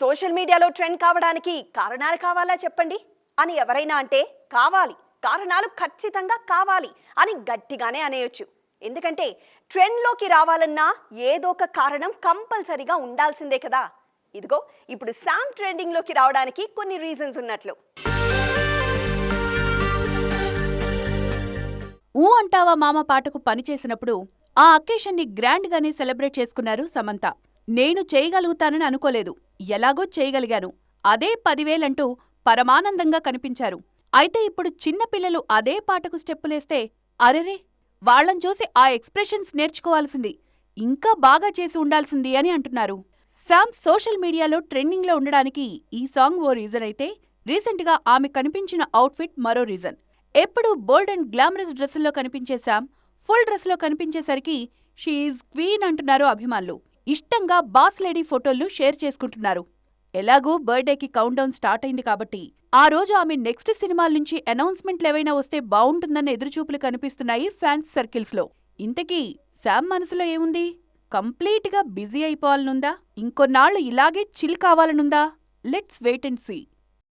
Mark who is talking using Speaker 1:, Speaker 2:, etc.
Speaker 1: Social మీడియాలో trend కావడానికి కారణాలు కావాలా చెప్పండి? అని ఎవరైనా అంటే కావాలి. కారణాలు ఖచ్చితంగా కావాలి అని గట్టిగానే అనేయొచ్చు. ఎందుకంటే ట్రెండ్లోకి రావాలన్నా ఏదో ఒక కారణం కంపల్సరీగా ఉండాల్సిందే కదా. ఇదిగో ఇప్పుడు శామ్ ట్రెండింగ్లోకి రావడానికి కొన్ని రీజన్స్ ఉన్నట్లు.
Speaker 2: ఊ అంటావా మామ పాటకు పనిచేసినప్పుడు ఆ అకేషన్ని గ్రాండ్గానే సెలబ్రేట్ చేసుకున్నారు సమంత. నేను చేయగలుగుతానని అనుకోలేదు. ఎలాగో చేయగలిగాను. అదే పదివేలంటూ పరమానందంగా కనిపించారు. అయితే ఇప్పుడు చిన్నపిల్లలు అదే పాటకు స్టెప్పులేస్తే అరెరే! వాళ్ళం చూసి ఆ ఎక్స్ప్రెషన్స్ నేర్చుకోవాల్సింది. ఇంకా బాగా చేసి ఉండాల్సింది అని అంటున్నారు. శామ్ సోషల్ మీడియాలో ట్రెండింగ్లో ఉండడానికి ఈ సాంగ్ ఓ రీజన్ అయితే రీసెంట్గా ఆమె కనిపించిన అవుట్ఫిట్ మరో రీజన్. ఎప్పుడు బోల్డ్ అండ్ గ్లామరస్ డ్రెస్సుల్లో కనిపించే శామ్ ఫుల్ డ్రెస్లో కనిపించేసరికి షీఈ్ క్వీన్ అంటున్నారు అభిమానులు. ఇష్టంగా బాస్ లేడీ ఫోటోలు షేర్ చేసుకుంటున్నారు. ఎలాగూ బర్త్డేకి కౌంట్డౌన్ స్టార్ట్ అయింది కాబట్టి ఆ రోజు ఆమె నెక్స్ట్ సినిమాల నుంచి అనౌన్స్మెంట్లు ఏవైనా వస్తే బాగుంటుందన్న ఎదురుచూపులు కనిపిస్తున్నాయి ఫ్యాన్స్ సర్కిల్స్లో. ఇంతకీ శామ్ మనసులో ఏముంది? కంప్లీట్గా బిజీ అయిపోవాలనుందా? ఇంకొన్నాళ్ళు ఇలాగే chill కావాలనుందా? Let's wait and see.